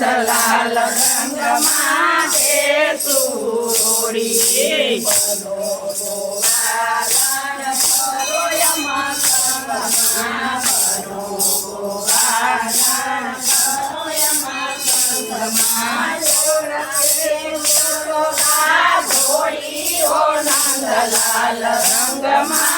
નંદલાલ રંગ માટે સુરી માયા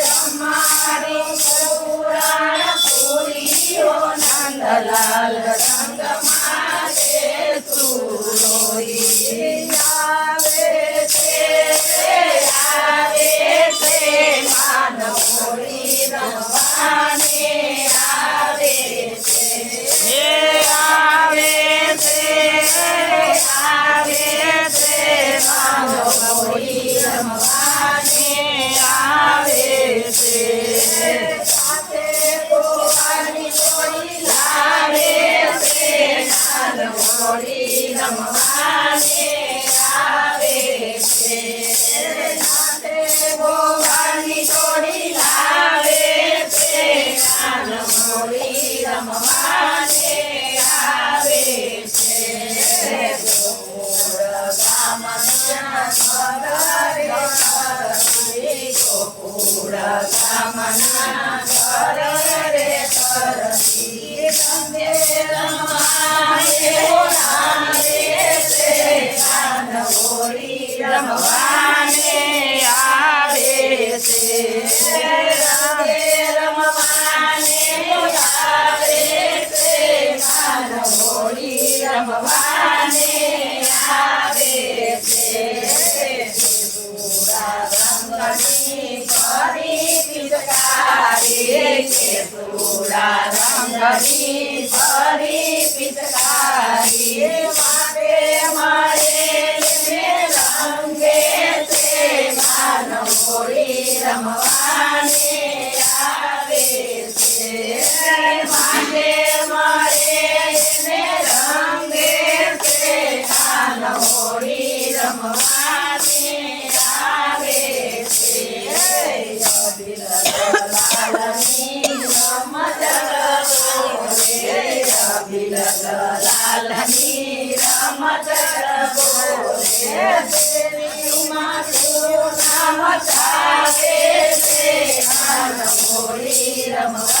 amana ગોરા રંગની પરી પિતકારી મચાવે છે આનંદ હોળી રમવા